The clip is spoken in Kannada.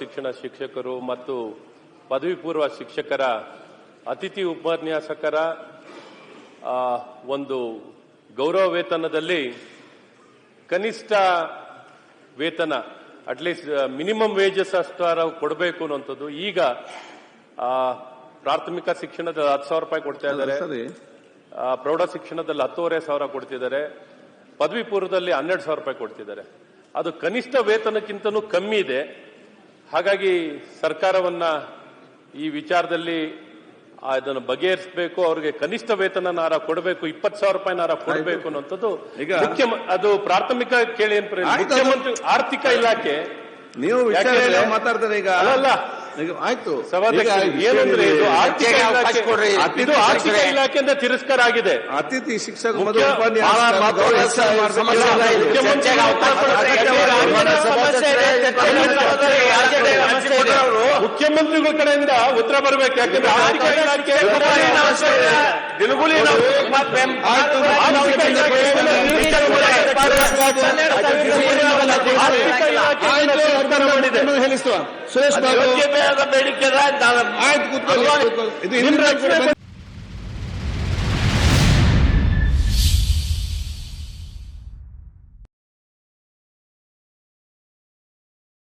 ಶಿಕ್ಷಣ ಶಿಕ್ಷಕರು ಮತ್ತು ಪದವಿ ಪೂರ್ವ ಶಿಕ್ಷಕರ ಅತಿಥಿ ಉಪನ್ಯಾಸಕರ ಒಂದು ಗೌರವ ವೇತನದಲ್ಲಿ ಕನಿಷ್ಠ ವೇತನ ಅಟ್ಲೀಸ್ಟ್ ಮಿನಿಮಮ್ ವೇಜಸ್ ಅಷ್ಟಾರ ಕೊಡಬೇಕು ಅನ್ನುವಂಥದ್ದು. ಈಗ ಪ್ರಾಥಮಿಕ ಶಿಕ್ಷಣದ ಹತ್ತು ಸಾವಿರ ರೂಪಾಯಿ ಕೊಡ್ತಾ ಇದ್ದಾರೆ. ಪ್ರೌಢ ಶಿಕ್ಷಣದಲ್ಲಿ ಹತ್ತುವರೆ ಸಾವಿರ ಕೊಡ್ತಿದ್ದಾರೆ. ಪದವಿ ಪೂರ್ವದಲ್ಲಿ ಹನ್ನೆರಡು ಸಾವಿರ ರೂಪಾಯಿ ಕೊಡ್ತಿದ್ದಾರೆ. ಅದು ಕನಿಷ್ಠ ವೇತನಕ್ಕಿಂತನೂ ಕಮ್ಮಿ ಇದೆ. ಹಾಗಾಗಿ ಸರ್ಕಾರವನ್ನ ಈ ವಿಚಾರದಲ್ಲಿ ಅದನ್ನು ಬಗೆಹರಿಸಬೇಕು ಅವ್ರಿಗೆ ಕನಿಷ್ಠ ವೇತನ ನಾರ ಕೊಡಬೇಕು ಇಪ್ಪತ್ತು ಸಾವಿರ ರೂಪಾಯಿ ನಾರ ಕೊಡಬೇಕು ಮುಖ್ಯ ಅದು ಪ್ರಾಥಮಿಕ ಕೇಳಿ ಮುಖ್ಯಮಂತ್ರಿ ಆರ್ಥಿಕ ಇಲಾಖೆ ನೀವು ಮಾತಾಡ್ತಾರೆ ಈಗ? ಅಲ್ಲಲ್ಲ. ಆಯ್ತು. ಆರ್ಥಿಕ. ಇಲಾಖೆ ಅಂತ ತಿರಸ್ಕಾರ ಆಗಿದೆ. ಅತಿಥಿ ಶಿಕ್ಷಕ. ಮುಖ್ಯಮಂತ್ರಿಗಳ ಕಡೆಯಿಂದ ಉತ್ತರ ಬರಬೇಕು. ಯಾಕಂದ್ರೆ ಆರ್ಥಿಕ ಇಲಾಖೆ ದಿನಗೂಲಿ ನಾವು ಸೇವೆ, ದಿನಗೂಲಿ ನಾವು ಮತ್ತೆ ಆಯ್ತು, ಆರ್ಥಿಕ ಇಲಾಖೆ ಆರ್ಥಿಕ ಇಲಾಖೆಯಿಂದ ತಿರಸ್ಕಾರ ಮಾಡಿದೆ. ಸುರೇಶ್ ಬೇಡಿಕೆ ಆಯ್ತು